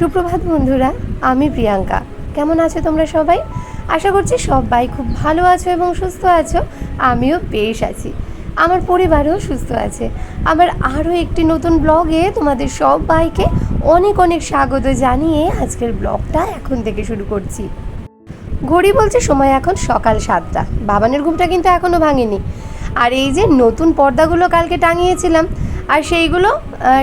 সুপ্রভাত বন্ধুরা, আমি প্রিয়াঙ্কা। কেমন আছো তোমরা সবাই? আশা করছি সবাই খুব ভালো আছো এবং সুস্থ আছো। আমিও বেশ আছি। আমার পরিবারও সুস্থ আছে। আবার আরও একটি নতুন ব্লগে তোমাদের সবাইকে অনেক অনেক স্বাগত জানিয়ে আজকের ব্লগটা এখন থেকে শুরু করছি। ঘড়ি বলছে সময় এখন সকাল সাতটা। বাবানের ঘুমটা কিন্তু এখনও ভাঙেনি। আর এই যে নতুন পর্দাগুলো কালকে টাঙিয়েছিলাম আর সেইগুলো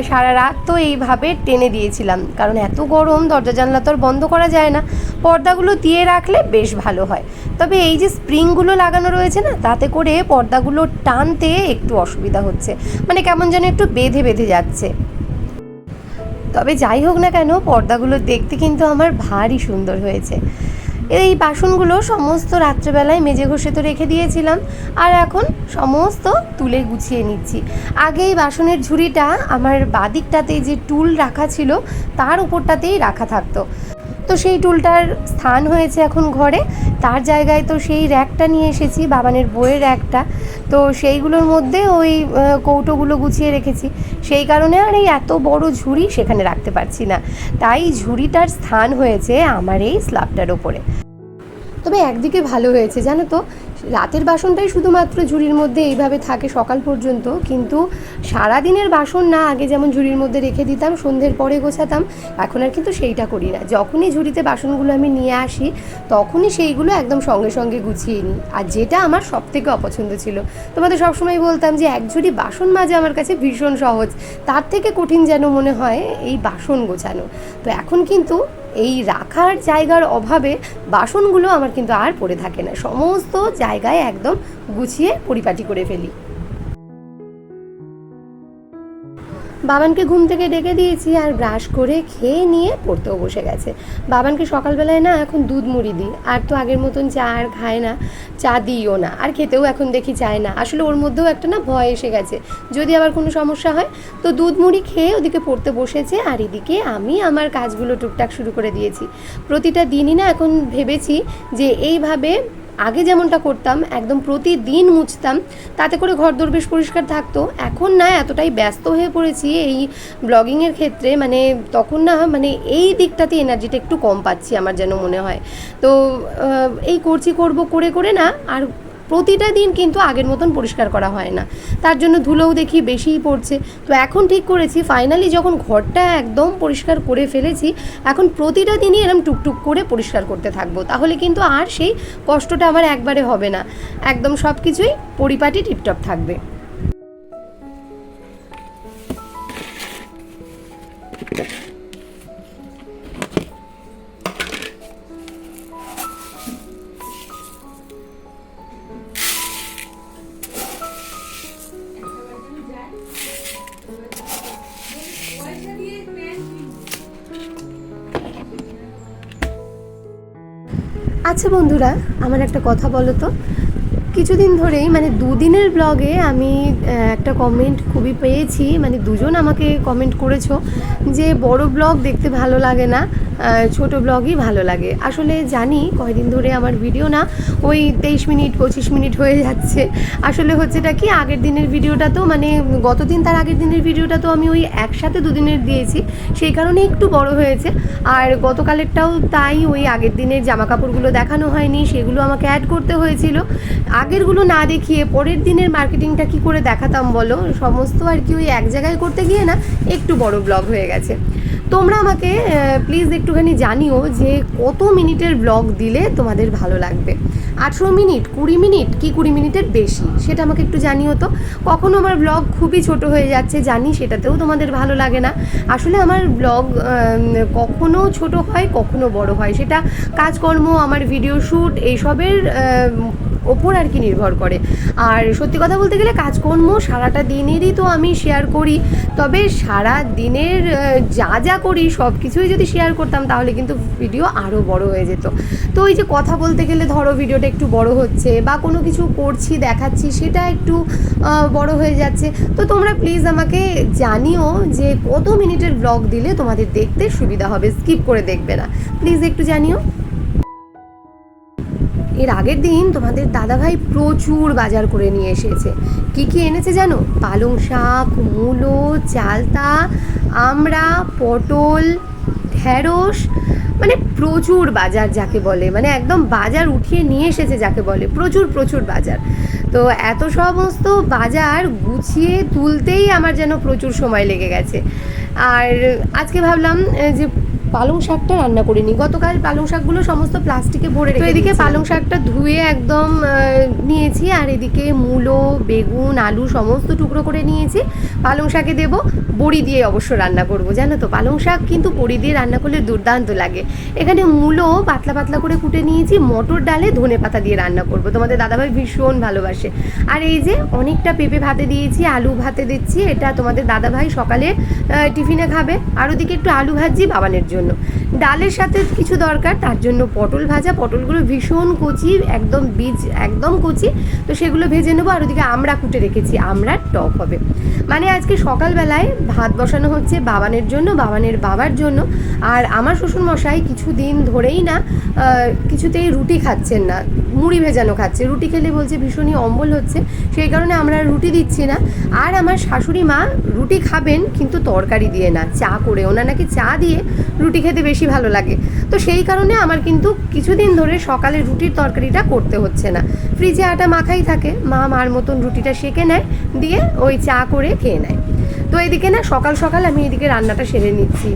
সারা রাত তো এইভাবে টেনে দিয়েছিলাম। কারণ এত গরম, দরজা জানলা তো আর বন্ধ করা যায় না। পর্দাগুলো দিয়ে রাখলে বেশ ভালো হয়। তবে এই যে স্প্রিংগুলো লাগানো রয়েছে না, তাতে করে পর্দাগুলো টানতে একটু অসুবিধা হচ্ছে। মানে কেমন যেন একটু বেঁধে বেঁধে যাচ্ছে। তবে যাই হোক না কেন, পর্দাগুলো দেখতে কিন্তু আমার ভারী সুন্দর হয়েছে। এই বাসনগুলো সমস্ত রাত্রেবেলায় মেজে ঘষে তো রেখে দিয়েছিলাম। আর এখন সমস্ত তুলে গুছিয়ে নিচ্ছি। আগে এই বাসনের ঝুড়িটা আমার বাদিকটাতে যে টুল রাখা ছিল, তার উপরটাতেই রাখা থাকতো। তো সেই টুলটার স্থান হয়েছে এখন ঘরে। তার জায়গায় তো সেই র্যাকটা নিয়ে এসেছি, বাবানের বইয়ের র্যাকটা। তো সেইগুলোর মধ্যে ওই কৌটোগুলো গুছিয়ে রেখেছি। সেই কারণে আর এই এত বড় ঝুড়ি সেখানে রাখতে পারছি না। তাই ঝুড়িটার স্থান হয়েছে আমার এই স্ল্যাবটার ওপরে তবে একদিকে ভালো হয়েছে, জানো তো? রাতের বাসনটাই শুধুমাত্র ঝুড়ির মধ্যে এইভাবে থাকে সকাল পর্যন্ত, কিন্তু সারা দিনের বাসন না, আগে যেমন ঝুড়ির মধ্যে রেখে দিতাম, সন্ধ্যের পরে গোছাতাম, এখন আর কিন্তু সেইটা করি না। যখনই ঝুড়িতে বাসনগুলো আমি নিয়ে আসি, তখনই সেইগুলো একদম সঙ্গে সঙ্গে গুছিয়ে নিই। আর যেটা আমার সব থেকে অপছন্দ ছিল, তোমাদের সবসময় বলতাম যে এক ঝুড়ি বাসন মাজা আমার কাছে ভীষণ সহজ, তার থেকে কঠিন যেন মনে হয় এই বাসন গোছানো। তো এখন কিন্তু এই রাখার জায়গার অভাবে বাসনগুলো আমার কিন্তু আর পড়ে থাকে না। সমস্ত জায়গায় একদম গুছিয়ে পরিপাটি করে ফেলি। বাবানকে ঘুম থেকে ডেকে দিয়েছি আর ব্রাশ করে খেয়ে নিয়ে পড়তেও বসে গেছে। বাবানকে সকালবেলায় না এখন দুধ মুড়ি দিই। আর তো আগের মতন চা আর খায় না, চা দিইও না। আর খেতেও এখন দেখি চায় না। আসলে ওর মধ্যেও একটা না ভয় এসে গেছে। যদি আবার কোনো সমস্যা হয়, তো দুধ মুড়ি খেয়ে ওদিকে পড়তে বসেছে। আর এদিকে আমি আমার কাজগুলো টুকটাক শুরু করে দিয়েছি। প্রতিটা দিনই না এখন ভেবেছি যে এইভাবে আগে যেমনটা করতাম, একদম প্রতিদিন মুছতাম, তাতে করে ঘর দোর বেশ পরিষ্কার থাকতো। এখন না, এতটাই ব্যস্ত হয়ে পড়েছি এই ব্লগিংয়ের ক্ষেত্রে মানে তখন না মানে এই দিকটাতে এনার্জিটা একটু কম পাচ্ছি আমার যেন মনে হয়। তো এই করছি, করব, করে করে না, আর প্রতিটা দিন কিন্তু আগের মতন পরিষ্কার করা হয় না। তার জন্য ধুলোও দেখি বেশিই পড়ছে। তো এখন ঠিক করেছি ফাইনালি যখন ঘরটা একদম পরিষ্কার করে ফেলেছি, এখন প্রতিটা দিনই এরম টুকটুক করে পরিষ্কার করতে থাকব। তাহলে কিন্তু আর সেই কষ্টটা আমার একবারে হবে না। একদম সব কিছুই পরিপাটি টিপটপ থাকবে। আচ্ছা বন্ধুরা? আমার একটা কথা বলো তো। কিছুদিন ধরেই মানে দুদিনের ব্লগে আমি একটা কমেন্ট খুবই পেয়েছি। মানে দুজন আমাকে কমেন্ট করেছ যে, বড় ব্লগ দেখতে ভালো লাগে না ছোট ব্লগই ভালো লাগে। আসলে জানি, কয়দিন ধরে আমার ভিডিও না, ওই তেইশ মিনিট, পঁচিশ মিনিট হয়ে যাচ্ছে। আসলে হচ্ছেটা কি, আগের দিনের ভিডিওটা তো মানে গতদিন, তার আগের দিনের ভিডিওটা তো আমি ওই একসাথে দুদিনের দিয়েছি। সেই কারণে একটু বড় হয়েছে। আর গতকালেরটাও তাই, ওই আগের দিনের জামা কাপড়গুলো দেখানো হয়নি, সেগুলো আমাকে অ্যাড করতে হয়েছিল। আগেরগুলো না দেখিয়ে পরের দিনের মার্কেটিংটা কি করে দেখাতাম বলো? সমস্ত আর কি ওই এক জায়গায় করতে গিয়ে না একটু বড় ব্লগ হয়ে গেছে। তোমরা আমাকে প্লিজ একটুখানি জানিও যে কত মিনিটের ব্লগ দিলে তোমাদের ভালো লাগবে। আঠেরো মিনিট, কুড়ি মিনিট, কি কুড়ি মিনিটের বেশি? সেটা আমাকে একটু জানিও তো। কখনো আমার ব্লগ খুবই ছোট হয়ে যাচ্ছে, জানি সেটাতেও তোমাদের ভালো লাগে না। আসলে আমার ব্লগ কখনো ছোট হয়, কখনো বড় হয়। সেটা কাজকর্ম, আমার ভিডিও শ্যুট এইসবের ওপর আর কি নির্ভর করে। আর সত্যি কথা বলতে গেলে কাজকর্ম সারাটা দিনেরই তো আমি শেয়ার করি। তবে সারা দিনের যা যা করি সব কিছুই যদি শেয়ার করতাম তাহলে কিন্তু ভিডিও আরও বড় হয়ে যেত। তো ওই যে কথা বলতে গেলে ধরো ভিডিওটা একটু বড় হচ্ছে বা কোনো কিছু করছি, দেখাচ্ছি সেটা একটু বড় হয়ে যাচ্ছে। তো তোমরা প্লিজ আমাকে জানিও যে কত মিনিটের ব্লগ দিলে তোমাদের দেখতে সুবিধা হবে। স্কিপ করে দেখবে না। প্লিজ একটু জানিও। এর আগের দিন তোমাদের দাদাভাই প্রচুর বাজার করে নিয়ে এসেছে। কি কি এনেছে জানো? পালং শাক, মূলো, চালতা, আমড়া, পটল ঢ্যাঁড়স মানে প্রচুর বাজার যাকে বলে। মানে একদম বাজার উঠিয়ে নিয়ে এসেছে যাকে বলে। প্রচুর প্রচুর বাজার। তো এত সমস্ত বাজার গুছিয়ে তুলতেই আমার যেন প্রচুর সময় লেগে গেছে। আর আজকে ভাবলাম যে পালং শাকটা রান্না করিনি। গতকাল পালং শাকগুলো সমস্ত প্লাস্টিকে ভরে রেখে এদিকে পালং শাকটা ধুয়ে একদম নিয়েছি আর এদিকে মূলো বেগুন আলু সমস্ত টুকরো করে নিয়েছি। পালং শাকে দেব বড়ি দিয়ে অবশ্য রান্না করব জানো তো? পালং শাক কিন্তু বড়ি দিয়ে রান্না করলে দুর্দান্ত লাগে। এখানে মূলো পাতলা পাতলা করে কুটে নিয়েছি মটর ডালে ধনে পাতা দিয়ে রান্না করব। তোমাদের দাদাভাই ভীষণ ভালোবাসে। আর এই যে অনেকটা পেঁপে ভাতে দিয়েছি আলু ভাতে দিচ্ছি এটা তোমাদের দাদাভাই সকালে টিফিনে খাবে। আর ওদিকে একটু আলু ভাজি বাবানের জন্য। no. ডালের সাথে কিছু দরকার, তার জন্য পটল ভাজা। পটলগুলো ভীষণ কচি, একদম বীজ, একদম কচি। তো সেগুলো ভেজে নেব, আর ওদিকে আমরা কুটে রেখেছি আমরা টক হবে। মানে আজকে সকালবেলায় ভাত বসানো হচ্ছে বাবানের জন্য, বাবানের বাবার জন্য। আর আমার শ্বশুর মশাই কিছুদিন ধরেই না কিছুতেই রুটি খাচ্ছেন না, মুড়ি ভেজানো খাচ্ছে। রুটি খেলে বলছে ভীষণই অম্বল হচ্ছে, সেই কারণে আমরা রুটি দিচ্ছি না। আর আমার শাশুড়ি মা রুটি খাবেন, কিন্তু তরকারি দিয়ে না, চা করে। ওনার নাকি চা দিয়ে রুটি খেতে বেশি ভালো লাগে। তো সেই কারণে আমার কিন্তু কিছুদিন ধরে সকালে রুটির তরকারিটা করতে হচ্ছে না। ফ্রিজে আটা মাখাই থাকে, মা মার মতন রুটিটা সেঁকে নেয়, দিয়ে ওই চা করে খেয়ে নেয়। তো এদিকে না সকাল সকাল আমি এদিকে রান্নাটা সেরে নিচ্ছি।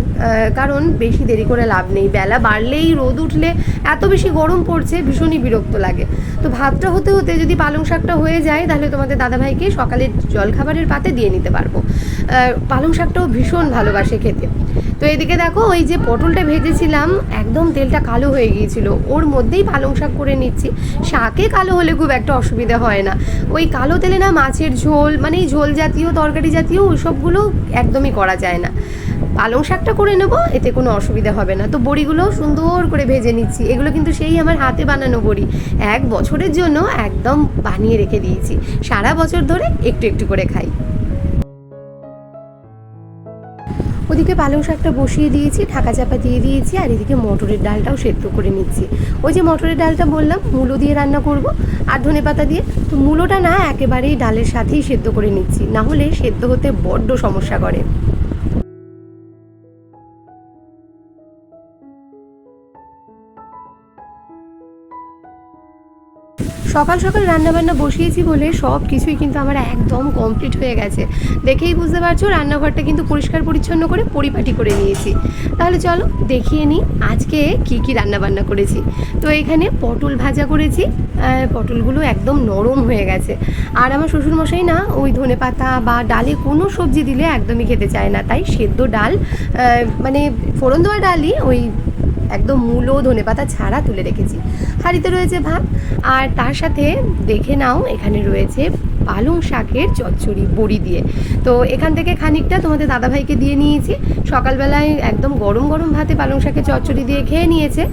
কারণ বেশি দেরি করে লাভ নেই। বেলা বাড়লেই রোদ উঠলে এত বেশি গরম পড়ছে, ভীষণই বিরক্ত লাগে। তো ভাতটা হতে হতে যদি পালং শাকটা হয়ে যায়, তাহলে তোমাদের দাদাভাইকে সকালের জলখাবারের পাতে দিয়ে নিতে পারব। পালং শাকটাও ভীষণ ভালোবাসে খেতে। তো এদিকে দেখো, ওই যে পটলটা ভেজেছিলাম, একদম তেলটা কালো হয়ে গিয়েছিল। ওর মধ্যেই পালং শাক করে নিচ্ছি। শাকে কালো হলে খুব একটা অসুবিধা হয় না। ওই কালো তেলে না মাছের ঝোল মানে ঝোল জাতীয়, তরকারি জাতীয় ওইসবগুলো একদমই করা যায় না। পালং শাকটা করে নেব, এতে কোনো অসুবিধা হবে না। তো বড়িগুলো সুন্দর করে ভেজে নিচ্ছি। এগুলো কিন্তু সেই আমার হাতে বানানো বড়ি। এক বছরের জন্য একদম বানিয়ে রেখে দিয়েছি। সারা বছর ধরে একটু একটু করে খাই। ওদিকে পালং শাকটা বসিয়ে দিয়েছি, ঢাকা চাপা দিয়ে দিয়েছি, আর এদিকে মটরের ডালটাও সেদ্ধ করে নিচ্ছি। ওই যে মটরের ডালটা বললাম, মূলো দিয়ে রান্না করব, আর ধনে পাতা দিয়ে। তো মূলোটা না, একেবারেই ডালের সাথেই সেদ্ধ করে নিচ্ছি, না হলে সেদ্ধ হতে বড্ড সমস্যা করে। সকাল সকাল রান্নাবান্না বসিয়েছি বলে সব কিছুই কিন্তু আমার একদম কমপ্লিট হয়ে গেছে। দেখেই বুঝতে পারছ, রান্নাঘরটা কিন্তু পরিষ্কার পরিচ্ছন্ন করে পরিপাটি করে নিয়েছি। তাহলে চলো দেখিয়ে নিই আজকে কি কি রান্নাবান্না করেছি। তো এখানে পটল ভাজা করেছি পটলগুলো একদম নরম হয়ে গেছে। আর আমার শ্বশুরমশাই না ওই ধনে পাতা বা ডালে কোনো সবজি দিলে একদমই খেতে চায় না। তাই সেদ্ধ ডাল মানে ফোড়ন দেওয়া ডালই ওই একদম মূলো ধনে পাতা ছাড়া তুলে রেখেছি। হাঁড়িতে রয়েছে ভাত, আর তার সাথে দেখে নাও, এখানে রয়েছে পালং শাকের চচ্চড়ি বড়ি দিয়ে। তো এখান থেকে খানিকটা তোমাদের দাদাভাইকে দিয়ে নিয়েছি। সকালবেলায় একদম গরম গরম ভাতে পালং শাকের চচ্চড়ি দিয়ে খেয়ে নিয়েছে।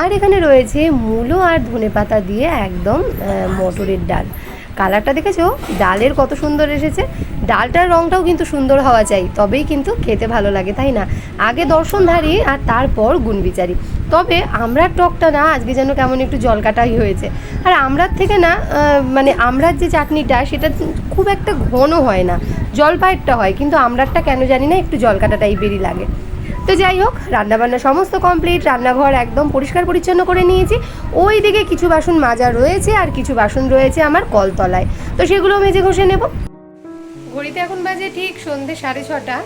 আর এখানে রয়েছে মূলো আর ধনে পাতা দিয়ে একদম মটরের ডাল। কালারটা দেখেছ? ডালের কত সুন্দর এসেছে। ডালটার রঙটাও কিন্তু সুন্দর হওয়া চাই তবেই কিন্তু খেতে ভালো লাগে, তাই না? আগে দর্শনধারী আর তারপর গুণবিচারী তবে আমরার টকটা না, আজকে যেন কেমন একটু জলকাটাই হয়েছে। আর আমরার থেকে না মানে আমরার যে চাটনিটা, সেটা খুব একটা ঘন হয় না, জলপাইয়েরটা হয়, কিন্তু আমরারটা কেন জানি না, একটু জলকাটা টাইপেরই লাগে। তো যাই হোক, রান্নাবান্না সমস্ত কমপ্লিট, রান্নাঘর একদম পরিষ্কার পরিচ্ছন্ন করে নিয়েছি। ওই দিকে কিছু বাসন মাজা রয়েছে, আর কিছু বাসন রয়েছে আমার কলতলায়। তো সেগুলো মেজে ঘষে নেব। ঘড়িতে এখন বাজে ঠিক সন্ধে সাড়ে ছটা।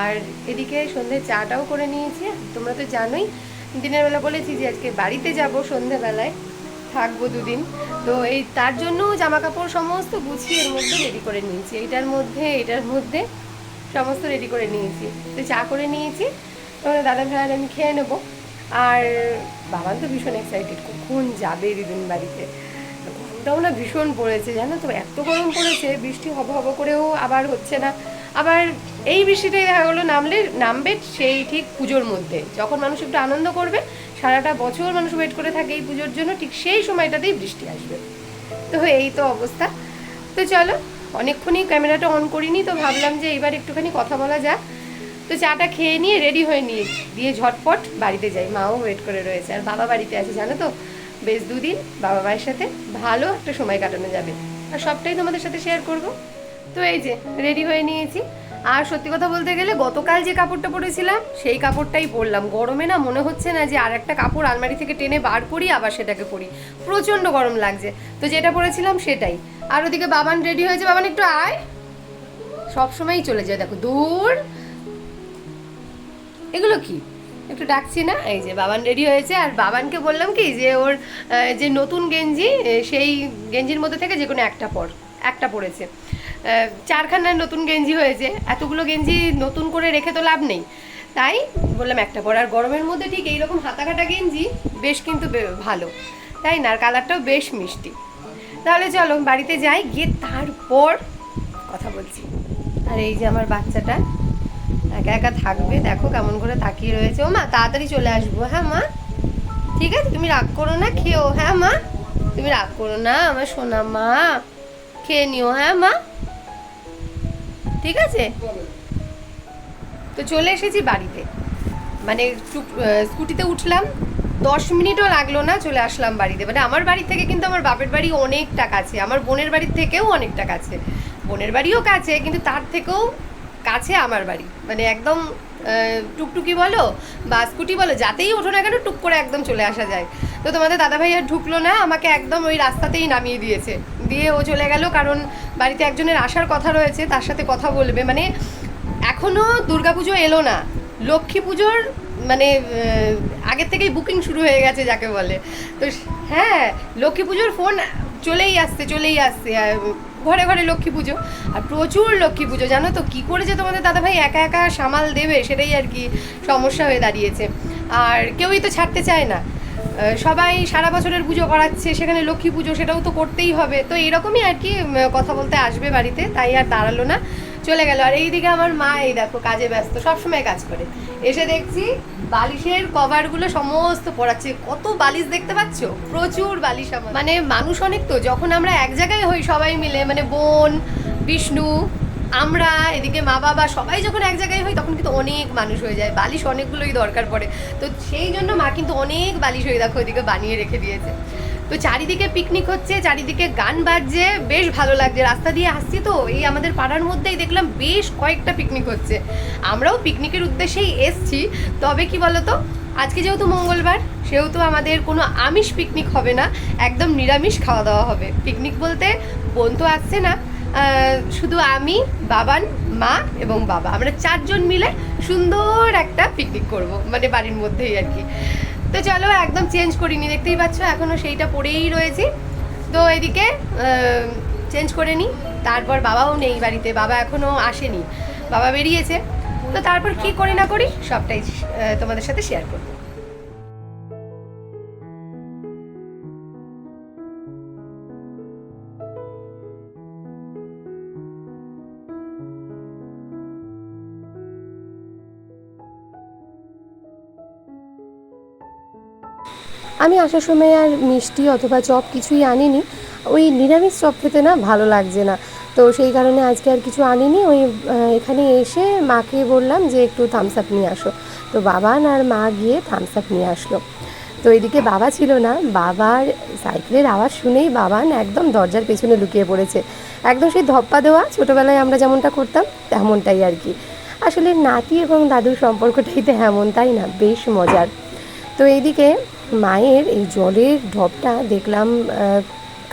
আর এদিকে সন্ধে চাটাও করে নিয়েছি। তোমরা তো জানোই, দিনের বেলা বলেছি যে আজকে বাড়িতে যাব সন্ধেবেলায়, থাকব দুদিন। তো এই তার জন্য জামা কাপড় সমস্ত গুছিয়ে এর মধ্যে রেডি করে নিয়েছি। এইটার মধ্যে এটার মধ্যে সমস্ত রেডি করে নিয়েছি। তো চা করে নিয়েছি। তোমাদের দাদা ভাই আমি খেয়ে নেব। আর বাবা তো ভীষণ এক্সাইটেড কখন যাবে দিদিন বাড়িতে? গরমটাও না ভীষণ পড়েছে, জানো তো? এত গরম পড়েছে, বৃষ্টি হব হব করেও আবার হচ্ছে না। আবার এই বৃষ্টিটাই দেখা গেলো নামলে, নামবে সেই ঠিক পুজোর মধ্যে। যখন মানুষ একটু আনন্দ করবে, সারাটা বছর মানুষ ওয়েট করে থাকে এই পুজোর জন্য, ঠিক সেই সময়টাতেই বৃষ্টি আসবে। তো এই তো অবস্থা। তো চলো, অনেকক্ষণই ক্যামেরাটা অন করিনি, তো ভাবলাম যে এবার একটুখানি কথা বলা যাক। তো চাটা খেয়ে নিয়ে রেডি হয়ে নিয়ে দিয়ে ঝটপট বাড়িতে যাই। মাও ওয়েট করে রয়েছে, আর বাবা বাড়িতে আছে, জানো তো? বেশ দুদিন বাবা মায়ের সাথে ভালো একটা সময় কাটানো যাবে। আর সবটাই তোমাদের সাথে শেয়ার করব। তো এই যে রেডি হয়ে নিয়েছি। আর সত্যি কথা বলতে গেলে গতকাল যে কাপড়টা পরেছিলাম, সেই কাপড়টাই পরলাম। গরমে না মনে হচ্ছে না যে আর একটা কাপড় আলমারি থেকে টেনে বার করি, আবার সেটাকে পরি। প্রচণ্ড গরম লাগছে। তো যেটা পরেছিলাম সেটাই। আর ওদিকে বাবান রেডি হয়েছে। বাবান, একটু আয়। সবসময়ই চলে যায়। দেখো, দূর। এগুলো কি? একটু ডাকছি না? এই যে বাবান রেডি হয়েছে, আর বাবানকে বললাম কি যে ওর যে নতুন গেঞ্জি সেই গেঞ্জির মধ্যে থেকে যে কোনো একটা পর, একটা পড়েছে চারখানার নতুন গেঞ্জি হয়েছে, এতগুলো গেঞ্জি নতুন করে রেখে তো লাভ নেই। তাই বললাম একটা পর, আর গরমের মধ্যে ঠিক এইরকম হাতা কাটা গেঞ্জি বেশ কিন্তু ভালো। তাই না? আর কালারটাও বেশ মিষ্টি। তাহলে চলো বাড়িতে যাই, গিয়ে তারপর কথা বলছি। আর এই যে আমার বাচ্চাটা একা একা থাকবে? দেখো কেমন করে তাকিয়ে রয়েছে। ও মা, তাড়াতাড়ি চলে আসব। হ্যাঁ মা? ঠিক আছে, তুমি রাগ করো না, খেও। হ্যাঁ মা? তুমি রাগ করো না, আমার সোনা মা। খেয়ে নিও হ্যাঁ মা? ঠিক আছে? তো চলে এসেছি বাড়িতে। মানে স্কুটিতে উঠলাম। দশ মিনিটও লাগল না চলে আসলাম বাড়িতে। মানে আমার বাড়ি থেকে কিন্তু আমার বাপের বাড়ি অনেকটা কাছে। আমার বোনের বাড়ির থেকেও অনেকটা কাছে। বোনের বাড়িও কাছে, কিন্তু তার থেকেও কাছে আমার বাড়ি। মানে একদম টুকটুকি বলো বা স্কুটি বলো, যাতেই ওঠো না কেন টুক করে একদম চলে আসা যায়। তো তোমাদের দাদাভাই আর ঢুকলো না, আমাকে একদম ওই রাস্তাতেই নামিয়ে দিয়েছে। দিয়ে ও চলে গেল, কারণ বাড়িতে একজনের আসার কথা রয়েছে, তার সাথে কথা বলবে। মানে এখনও দুর্গাপুজো এলো না। লক্ষ্মী পুজোর মানে আগের থেকেই বুকিং শুরু হয়ে গেছে যাকে বলে। তো হ্যাঁ লক্ষ্মী পুজোর ফোন চলেই আসছে চলেই আসছে। ঘরে ঘরে লক্ষ্মী পুজো, আর প্রচুর লক্ষ্মী পুজো, জানো তো কী করে যে তোমাদের দাদাভাই একা একা সামাল দেবে সেটাই আর কি সমস্যা হয়ে দাঁড়িয়েছে। আর কেউই তো ছাড়তে চায় না। সবাই সারা বছরের পুজো করাচ্ছে, সেখানে লক্ষ্মী পুজো সেটাও তো করতেই হবে। তো এরকমই আর কি কথা বলতে আসবে বাড়িতে, তাই আর দাঁড়াল না। চলে গেল। আর এইদিকে আমার মা, এই দেখো, কাজে ব্যস্ত, সবসময় কাজ করে। এসে দেখছি বালিশের কভারগুলো সমস্ত পড়াচ্ছে। কত বালিশ দেখতে পাচ্ছ? প্রচুর বালিশ আমার। মানে মানুষ অনেক তো, যখন আমরা এক জায়গায় হই সবাই মিলে মানে বোন, বিষ্ণু আমরা এদিকে মা বাবা সবাই যখন এক জায়গায় হই তখন কিন্তু অনেক মানুষ হয়ে যায়। বালিশ অনেকগুলোই দরকার পড়ে। তো সেই জন্য মা কিন্তু অনেক বালিশ হয়ে দেখো ওইদিকে বানিয়ে রেখে দিয়েছে। তো চারিদিকে পিকনিক হচ্ছে, চারিদিকে গান বাজছে, বেশ ভালো লাগছে। রাস্তা দিয়ে আসছি তো, এই আমাদের পাড়ার মধ্যেই দেখলাম বেশ কয়েকটা পিকনিক হচ্ছে। আমরাও পিকনিকের উদ্দেশ্যেই এসছি। তবে কি বলতো, আজকে যেহেতু মঙ্গলবার, সেহেতু আমাদের কোনো আমিষ পিকনিক হবে না। একদম নিরামিষ খাওয়া দাওয়া হবে। পিকনিক বলতে বোন তো আসছে না। শুধু আমি, বাবান, মা এবং বাবা। আমরা চারজন মিলে সুন্দর একটা পিকনিক করব মানে বাড়ির মধ্যেই আর কি। তো চলো, একদম চেঞ্জ করিনি, দেখতেই পাচ্ছ এখনও সেইটা পরেই রয়েছি। তো এদিকে চেঞ্জ করে নিই তারপর বাবাও নেই বাড়িতে, বাবা এখনও আসেনি। বাবা বেরিয়েছে, তো তারপর কি করি না করি, সবটাই তোমাদের সাথে শেয়ার করব। আমি আসার সময় আর মিষ্টি অথবা চপ কিছুই আনিনি। ওই নিরামিষ চপ খেতে না ভালো লাগছে না। তো সেই কারণে আজকে আর কিছু আনিনি। ওই এখানে এসে মাকে বললাম যে একটু থামস আপ নিয়ে আসো। তো বাবান আর মা গিয়ে থামস আপ নিয়ে আসলো। তো এদিকে বাবা ছিল না। বাবার সাইকেলের আওয়াজ শুনেই বাবান একদম দরজার পেছনে লুকিয়ে পড়েছে। একদম সেই ধপ্পা দেওয়া, ছোটোবেলায় আমরা যেমনটা করতাম তেমনটাই আর কি। আসলে নাতি এবং দাদুর সম্পর্কটাই তো এমন, তাই না? বেশ মজার। তো এইদিকে মায়ের এই জলের ঢপটা দেখলাম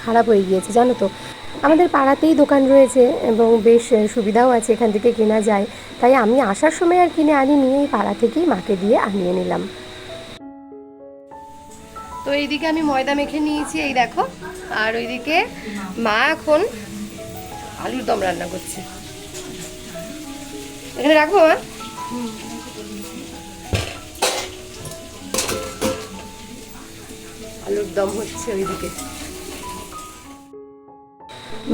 খারাপ হয়ে গিয়েছে, জানো তো। আমাদের পাড়াতেই দোকান রয়েছে এবং বেশ সুবিধাও আছে এখান থেকে কেনা যায়। তাই আমি আসার সময় আর কিনে আনি নিয়ে এই পাড়া থেকেই মাকে দিয়ে আনিয়ে নিলাম। তো এইদিকে আমি ময়দা মেখে নিয়েছি, এই দেখো। আর ওইদিকে মা এখন আলুর দম রান্না করছে। এখানে রাখব মা? আলুর দম হচ্ছে ওইদিকে।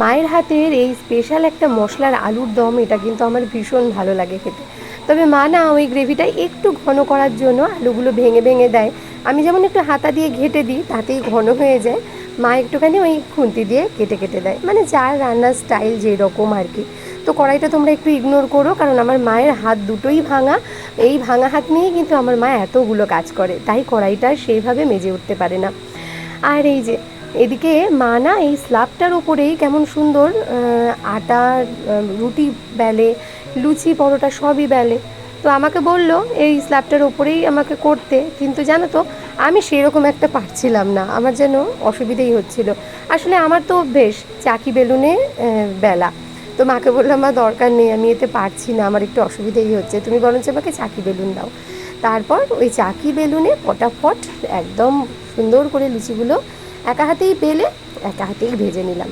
মায়ের হাতের এই স্পেশাল একটা মশলার আলুর দম, এটা কিন্তু আমার ভীষণ ভালো লাগে খেতে। তবে মা না ওই গ্রেভিটা একটু ঘন করার জন্য আলুগুলো ভেঙে ভেঙে দেয়। আমি যেমন একটু হাতা দিয়ে ঘেটে দিই, তাতেই ঘন হয়ে যায়। মা একটুখানি ওই খুন্তি দিয়ে কেটে কেটে দেয়। মানে যার রান্নার স্টাইল যেরকম আর কি। তো কড়াইটা তোমরা একটু ইগনোর করো, কারণ আমার মায়ের হাত দুটোই ভাঙা। এই ভাঙা হাত নিয়েই কিন্তু আমার মা এতগুলো কাজ করে, তাই কড়াইটা সেইভাবে মেজে উঠতে পারে না। আর এই যে, এদিকে মা না এই স্ল্যাবটার ওপরেই কেমন সুন্দর আটা রুটি বেলে, লুচি, পরোটা সবই বেলে। তো আমাকে বলল, এই স্ল্যাবটার ওপরেই আমাকে করতে। কিন্তু জানো তো, আমি সেরকম একটা পারছিলাম না, আমার যেন অসুবিধেই হচ্ছিল। আসলে আমার তো অভ্যেস চাকি বেলুনে বেলা। তো মাকে বললাম, মা, দরকার নেই, আমি এতে পারছি না, আমার একটু অসুবিধেই হচ্ছে। তুমি বরঞ্চ আমাকে চাকি বেলুন দাও। তারপর ওই চাকি বেলুনে ফটাফট একদম সুন্দর করে লুচিগুলো একা হাতেই পেলে একা হাতেই ভেজে নিলাম।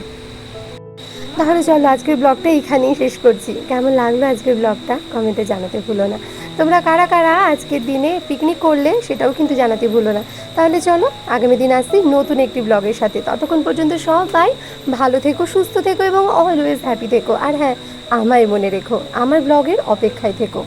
তাহলে চলো, আজকের ব্লগটা এইখানেই শেষ করছি। কেমন লাগল আজকের ব্লগটা? কমেন্টে জানাতে ভুলো না। তোমরা কারা কারা আজকের দিনে পিকনিক করলে সেটাও কিন্তু জানাতে ভুলো না। তাহলে চলো, আগামী দিন আসছি নতুন একটি ব্লগের সাথে। ততক্ষণ পর্যন্ত সবাই ভালো থেকো, সুস্থ থেকো এবং অলওয়েজ হ্যাপি থেকো। আর হ্যাঁ আমায় মনে রেখো, আমার ব্লগের অপেক্ষায় থেকো।